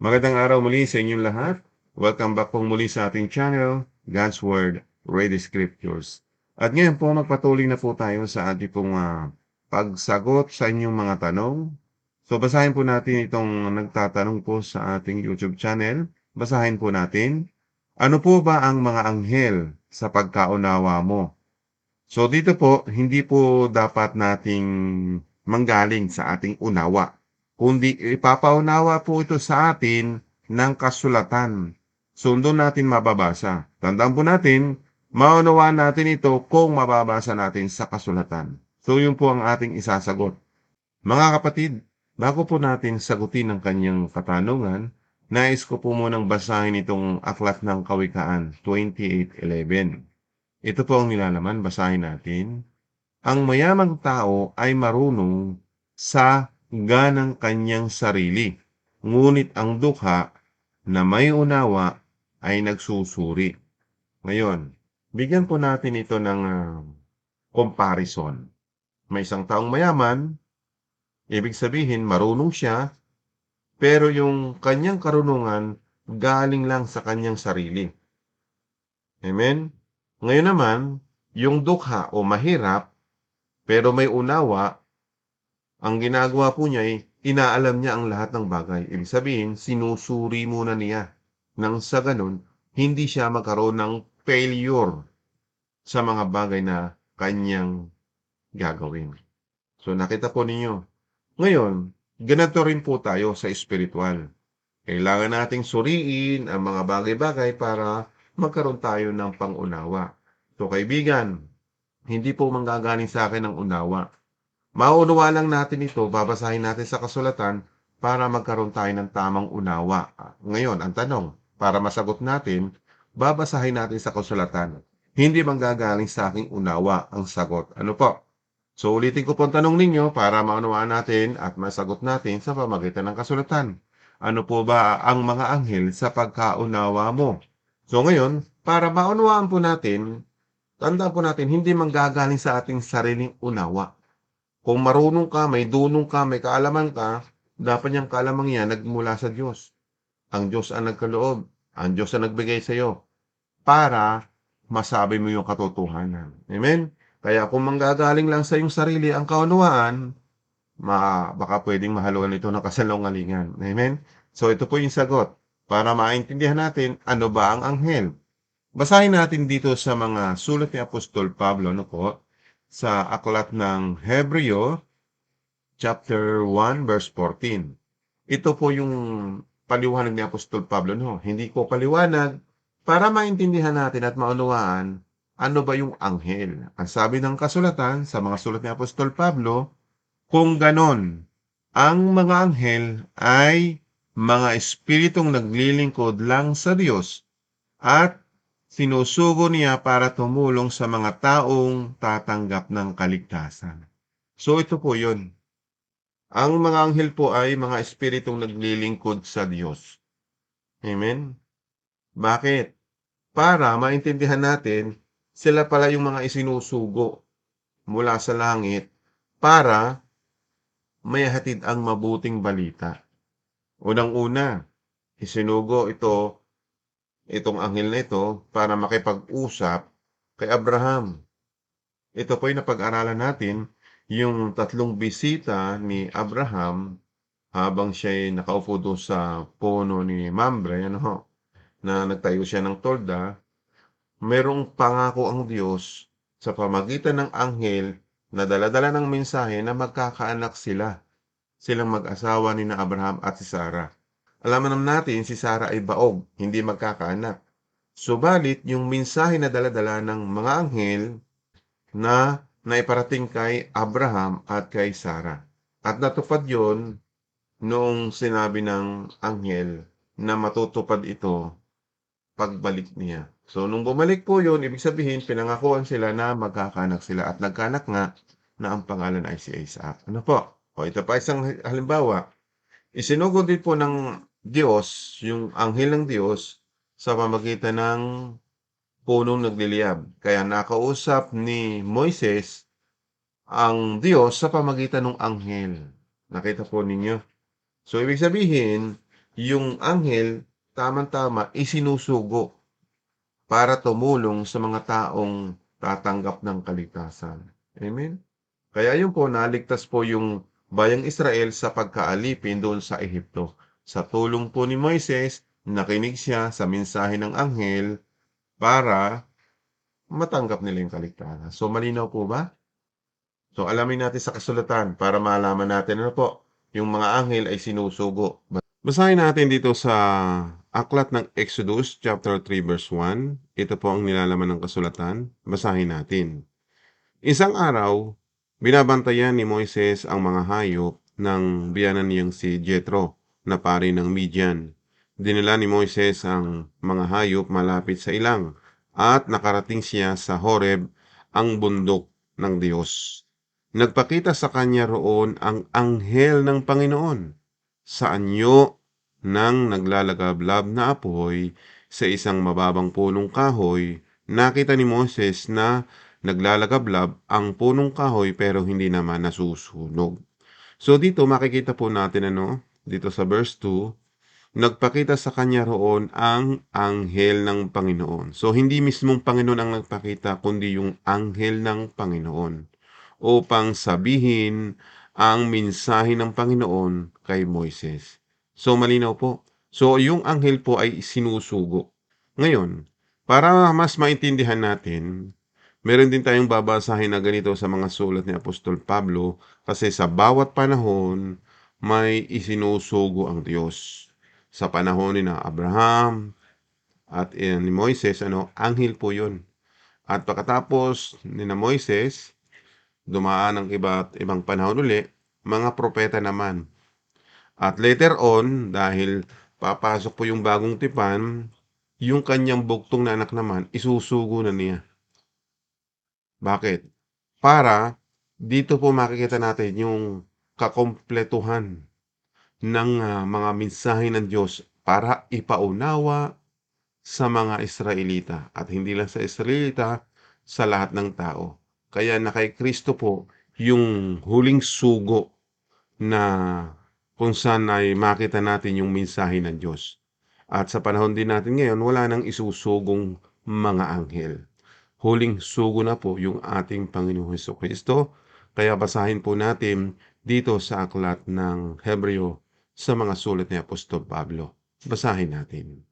Magandang araw muli sa inyong lahat. Welcome back po muli sa ating channel, God's Word, Read Scriptures. At ngayon po, magpatuloy na po tayo sa ating pong ah, pagsagot sa inyong mga tanong. So, basahin po natin itong nagtatanong po sa ating YouTube channel. Basahin po natin. Ano po ba ang mga anghel sa pagkaunawa mo? So, dito po, hindi po dapat nating manggaling sa ating unawa kundi ipapaunawa po ito sa atin ng kasulatan. Sundo natin mababasa. Tandaan po natin, maunawaan natin ito kung mababasa natin sa kasulatan. So yun po ang ating isasagot. Mga kapatid, bago po natin sagutin ang kanyang katanungan, nais ko po munang basahin itong aklat ng Kawikaan 28.11. Ito po ang nilalaman, basahin natin. Ang mayamang tao ay marunong sa ganang kanyang sarili. Ngunit ang dukha na may unawa ay nagsusuri. Ngayon, bigyan po natin ito ng ah, comparison. May isang taong mayaman, ibig sabihin marunong siya, pero yung kanyang karunungan galing lang sa kanyang sarili. Amen? Ngayon naman, yung dukha o mahirap, pero may unawa, ang ginagawa po niya ay inaalam niya ang lahat ng bagay. Ibig sabihin, sinusuri muna niya. Nang sa ganun, hindi siya magkaroon ng failure sa mga bagay na kanyang gagawin. So nakita po ninyo. Ngayon, ganito rin po tayo sa spiritual. Kailangan nating suriin ang mga bagay-bagay para magkaroon tayo ng pangunawa. So kaibigan, hindi po manggagaling sa akin ang unawa. Mauunawa lang natin ito, babasahin natin sa kasulatan para magkaroon tayo ng tamang unawa. Ngayon, ang tanong, para masagot natin, babasahin natin sa kasulatan. Hindi manggagaling sa aking unawa ang sagot. Ano po? So ulitin ko po ang tanong ninyo para maunawaan natin at masagot natin sa pamagitan ng kasulatan. Ano po ba ang mga anghel sa pagkaunawa mo? So ngayon, para maunawaan po natin, tandaan po natin, hindi manggagaling sa ating sariling unawa. Kung marunong ka, may dunong ka, may kaalaman ka, dapat yung kaalaman yan nagmula sa Diyos. Ang Diyos ang nagkaloob. Ang Diyos ang nagbigay sa iyo para masabi mo yung katotohanan. Amen? Kaya kung manggagaling lang sa iyong sarili ang kaunawaan, ma baka pwedeng mahaluan ito ng kasalungalingan. Amen? So ito po yung sagot para maintindihan natin ano ba ang anghel. Basahin natin dito sa mga sulat ni Apostol Pablo, no po, sa aklat ng Hebreo, chapter 1, verse 14. Ito po yung paliwanag ni Apostol Pablo. No? Hindi ko paliwanag para maintindihan natin at maunawaan ano ba yung anghel. Ang sabi ng kasulatan sa mga sulat ni Apostol Pablo, kung ganon, ang mga anghel ay mga espiritong naglilingkod lang sa Diyos at sinusugo niya para tumulong sa mga taong tatanggap ng kaligtasan. So ito po yun. Ang mga anghel po ay mga espiritong naglilingkod sa Diyos. Amen? Bakit? Para maintindihan natin, sila pala yung mga isinusugo mula sa langit para may hatid ang mabuting balita. Unang-una, isinugo ito itong anghel na ito para makipag-usap kay Abraham. Ito po yung napag-aralan natin, yung tatlong bisita ni Abraham habang siya ay nakaupo doon sa puno ni Mambre, ano na nagtayo siya ng tolda, merong pangako ang Diyos sa pamagitan ng anghel na daladala ng mensahe na magkakaanak sila. Silang mag-asawa ni na Abraham at si Sarah. Alam naman natin si Sarah ay baog, hindi magkakaanak. Subalit, yung mensahe na daladala ng mga anghel na naiparating kay Abraham at kay Sarah. At natupad yon noong sinabi ng anghel na matutupad ito pagbalik niya. So, nung bumalik po yon ibig sabihin, pinangakuan sila na magkakanak sila at nagkanak nga na ang pangalan ay si Isaac. Ano po? O, ito pa isang halimbawa. Isinugod din po ng Diyos, yung anghel ng Diyos, sa pamagitan ng punong nagliliyab. Kaya nakausap ni Moises ang Diyos sa pamagitan ng anghel. Nakita po ninyo. So, ibig sabihin, yung anghel, tamang-tama, isinusugo para tumulong sa mga taong tatanggap ng kaligtasan. Amen? Kaya yun po, naligtas po yung bayang Israel sa pagkaalipin doon sa Ehipto. Sa tulong po ni Moises, nakinig siya sa mensahe ng anghel para matanggap nila yung kaligtasan. So, malinaw po ba? So, alamin natin sa kasulatan para malaman natin ano po, yung mga anghel ay sinusugo. Basahin natin dito sa aklat ng Exodus chapter 3 verse 1. Ito po ang nilalaman ng kasulatan. Basahin natin. Isang araw, binabantayan ni Moises ang mga hayop ng biyanan niyang si Jethro na pari ng Midian. Dinala ni Moises ang mga hayop malapit sa ilang at nakarating siya sa Horeb, ang bundok ng Diyos. Nagpakita sa kanya roon ang anghel ng Panginoon sa anyo ng naglalagablab na apoy sa isang mababang punong kahoy. Nakita ni Moses na naglalagablab ang punong kahoy pero hindi naman nasusunog. So dito makikita po natin ano, dito sa verse 2, nagpakita sa kanya roon ang anghel ng Panginoon. So hindi mismong Panginoon ang nagpakita kundi yung anghel ng Panginoon upang sabihin ang mensahe ng Panginoon kay Moises. So malinaw po. So yung anghel po ay sinusugo. Ngayon, para mas maintindihan natin, meron din tayong babasahin na ganito sa mga sulat ni Apostol Pablo kasi sa bawat panahon may isinusugo ang Diyos. Sa panahon ni na Abraham at ni Moises, ano, anghel po yun. At pagkatapos ni na Moises, dumaan ang iba't ibang panahon uli, mga propeta naman. At later on, dahil papasok po yung bagong tipan, yung kanyang buktong na anak naman, isusugo na niya. Bakit? Para dito po makikita natin yung kakompletuhan ng ah, mga mensahe ng Diyos para ipaunawa sa mga Israelita at hindi lang sa Israelita, sa lahat ng tao. Kaya na kay Kristo po yung huling sugo na kung saan ay makita natin yung mensahe ng Diyos. At sa panahon din natin ngayon, wala nang isusugong mga anghel. Huling sugo na po yung ating Panginoong Heso Kristo. Kaya basahin po natin dito sa aklat ng Hebreo sa mga sulat ni Apostol Pablo. Basahin natin.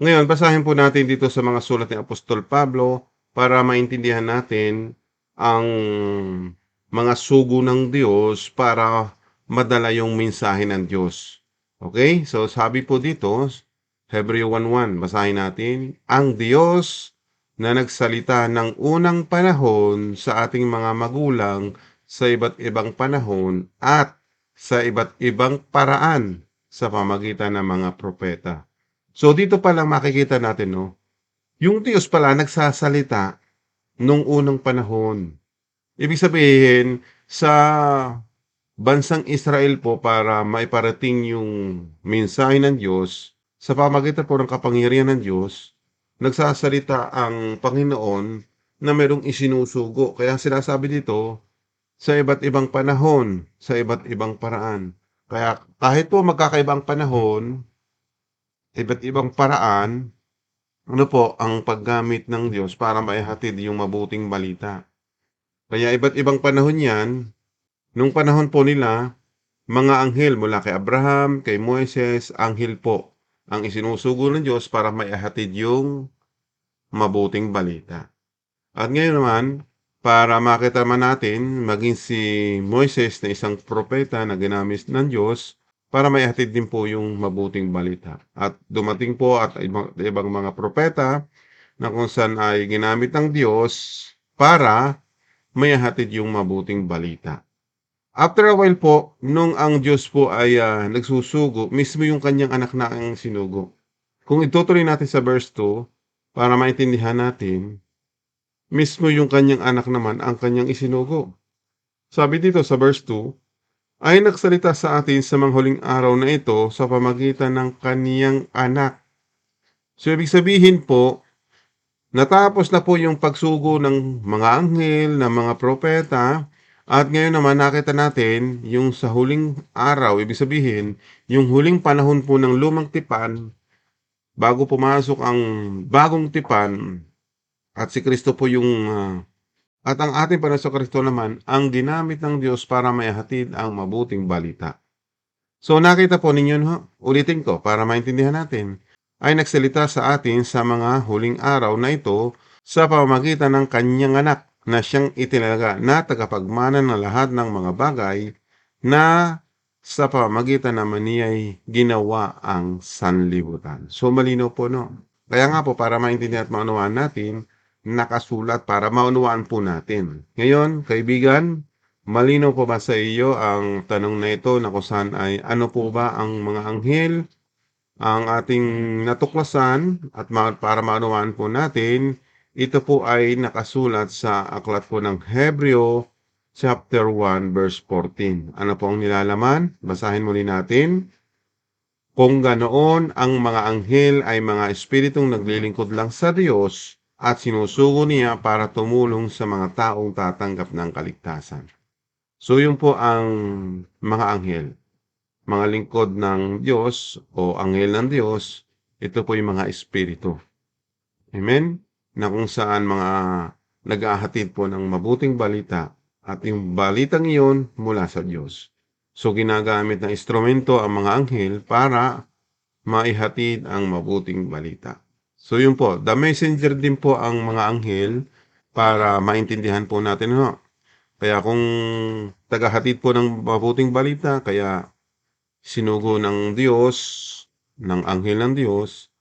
Ngayon, basahin po natin dito sa mga sulat ni Apostol Pablo para maintindihan natin ang mga sugo ng Diyos para madala yung mensahe ng Diyos. Okay? So, sabi po dito, Hebreo 1.1, basahin natin, Ang Diyos na nagsalita ng unang panahon sa ating mga magulang sa iba't ibang panahon at sa iba't ibang paraan sa pamagitan ng mga propeta. So, dito pa lang makikita natin, no? Yung Diyos pala nagsasalita nung unang panahon. Ibig sabihin, sa bansang Israel po para maiparating yung mensahe ng Diyos, sa pamagitan po ng kapangyarihan ng Diyos, nagsasalita ang Panginoon na merong isinusugo. Kaya sinasabi dito, sa iba't ibang panahon, sa iba't ibang paraan. Kaya kahit po magkakaibang panahon, iba't ibang paraan, ano po ang paggamit ng Diyos para maihatid yung mabuting balita. Kaya iba't ibang panahon yan, nung panahon po nila, mga anghel mula kay Abraham, kay Moises, anghel po ang isinusugo ng Diyos para maihatid yung mabuting balita. At ngayon naman, para makita man natin, maging si Moises na isang propeta na ginamit ng Diyos, para maihatid din po yung mabuting balita. At dumating po at ibang, mga propeta na kung saan ay ginamit ng Diyos para maihatid yung mabuting balita. After a while po, nung ang Diyos po ay ah, nagsusugo, mismo yung kanyang anak na ang sinugo. Kung itutuloy natin sa verse 2, para maintindihan natin, mismo yung kanyang anak naman ang kanyang isinugo. Sabi dito sa verse 2, ay nagsalita sa atin sa mga huling araw na ito sa pamagitan ng kaniyang anak. So, ibig sabihin po, natapos na po yung pagsugo ng mga anghel, ng mga propeta, At ngayon naman nakita natin yung sa huling araw, ibig sabihin, yung huling panahon po ng lumang tipan, bago pumasok ang bagong tipan, at si Kristo po yung ah, at ang ating Panginoon Kristo naman ang ginamit ng Diyos para maihatid ang mabuting balita. So nakita po ninyo, no? ulitin ko para maintindihan natin, ay nagsalita sa atin sa mga huling araw na ito sa pamamagitan ng kanyang anak na siyang itinaga na tagapagmana ng lahat ng mga bagay na sa pamamagitan naman niya ay ginawa ang sanlibutan. So malino po no. Kaya nga po para maintindihan at maunawaan natin, nakasulat para maunawaan po natin. Ngayon, kaibigan, malino po ba sa iyo ang tanong na ito na kung saan ay ano po ba ang mga anghel ang ating natuklasan at ma- para maunawaan po natin, ito po ay nakasulat sa aklat po ng Hebreo chapter 1 verse 14. Ano po ang nilalaman? Basahin muli natin. Kung ganoon ang mga anghel ay mga espiritong naglilingkod lang sa Diyos at sinusugo niya para tumulong sa mga taong tatanggap ng kaligtasan. So yun po ang mga anghel mga lingkod ng Diyos o anghel ng Diyos, ito po yung mga espiritu. Amen? Na kung saan mga nag-ahatid po ng mabuting balita at yung balitang iyon mula sa Diyos. So ginagamit ng instrumento ang mga anghel para maihatid ang mabuting balita. So yun po, the messenger din po ang mga anghel para maintindihan po natin. No? Kaya kung tagahatid po ng mabuting balita, kaya sinugo ng Diyos, ng anghel ng Diyos,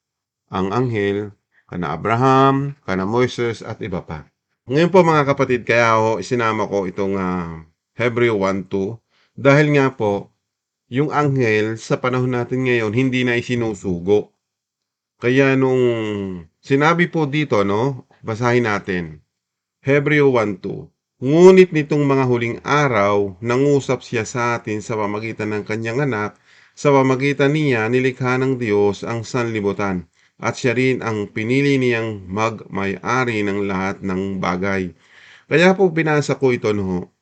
ang anghel, kana Abraham, kana Moises, at iba pa. Ngayon po mga kapatid, kaya ako isinama ko itong uh, Hebreo 1.2 dahil nga po, yung anghel sa panahon natin ngayon hindi na isinusugo. Kaya nung sinabi po dito, no, basahin natin. Hebreo 1.2 Ngunit nitong mga huling araw, nangusap siya sa atin sa pamagitan ng kanyang anak, sa pamagitan niya nilikha ng Diyos ang sanlibutan, at siya rin ang pinili niyang magmay-ari ng lahat ng bagay. Kaya po binasa ko ito no,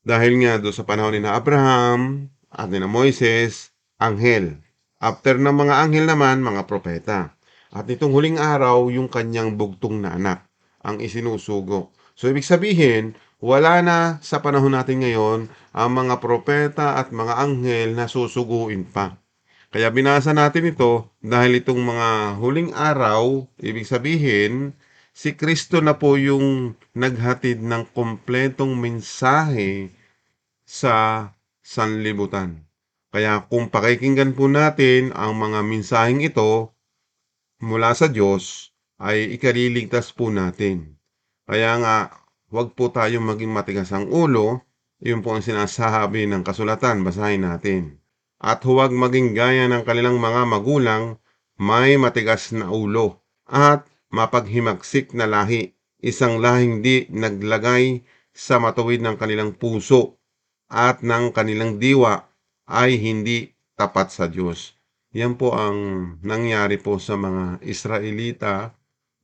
dahil nga do sa panahon ni na Abraham at ni na Moises, anghel. After ng mga anghel naman, mga propeta. At itong huling araw, yung kanyang bugtong na anak, ang isinusugo. So, ibig sabihin, wala na sa panahon natin ngayon ang mga propeta at mga anghel na susuguin pa. Kaya binasa natin ito dahil itong mga huling araw, ibig sabihin, si Kristo na po yung naghatid ng kompletong mensahe sa sanlibutan. Kaya kung pakikinggan po natin ang mga mensaheng ito mula sa Diyos, ay ikaliligtas po natin. Kaya nga, huwag po tayong maging matigas ang ulo. Yun po ang sinasabi ng kasulatan. Basahin natin. At huwag maging gaya ng kanilang mga magulang, may matigas na ulo at mapaghimaksik na lahi, isang lahing di naglagay sa matuwid ng kanilang puso at ng kanilang diwa ay hindi tapat sa Diyos. Yan po ang nangyari po sa mga Israelita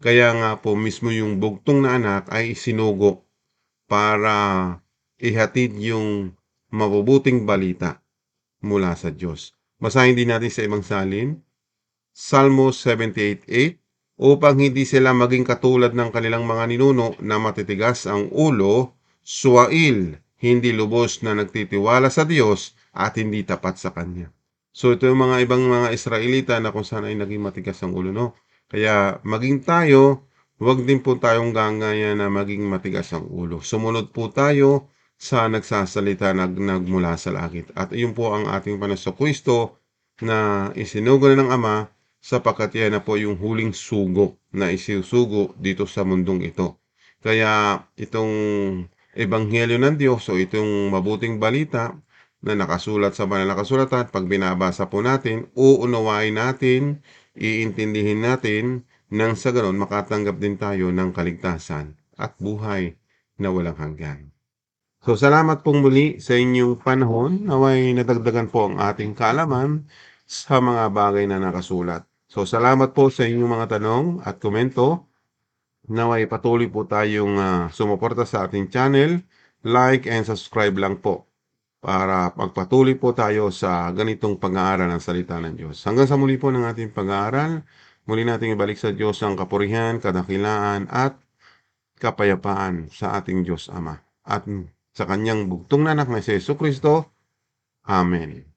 kaya nga po mismo yung bugtong na anak ay sinugo para ihatid yung mabubuting balita mula sa Diyos. Basahin din natin sa ibang salin. Salmo 78.8 Upang hindi sila maging katulad ng kanilang mga ninuno na matitigas ang ulo, suwail, hindi lubos na nagtitiwala sa Diyos at hindi tapat sa Kanya. So ito yung mga ibang mga Israelita na kung saan ay naging matigas ang ulo. No? Kaya maging tayo, huwag din po tayong gangaya na maging matigas ang ulo. Sumunod po tayo sa nagsasalita nag nagmula sa langit. At iyon po ang ating Panaso Kristo na isinugo na ng Ama sapagkat yan na po yung huling sugo na isisugo dito sa mundong ito. Kaya itong Ebanghelyo ng Diyos o itong mabuting balita na nakasulat sa banal na kasulatan, pag binabasa po natin, uunawain natin, iintindihin natin, nang sa ganon makatanggap din tayo ng kaligtasan at buhay na walang hanggan. So salamat pong muli sa inyong panahon. Naway nadagdagan po ang ating kaalaman sa mga bagay na nakasulat. So salamat po sa inyong mga tanong at komento. Naway patuloy po tayong uh, sumuporta sa ating channel like and subscribe lang po para pagpatuloy po tayo sa ganitong pag-aaral ng salita ng Diyos. Hanggang sa muli po ng ating pag-aaral, muli nating ibalik sa Diyos ang kapurihan, kadakilaan at kapayapaan sa ating Diyos Ama at sa kanyang bugtong na anak na si Yesu Kristo. Amen.